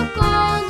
навколо.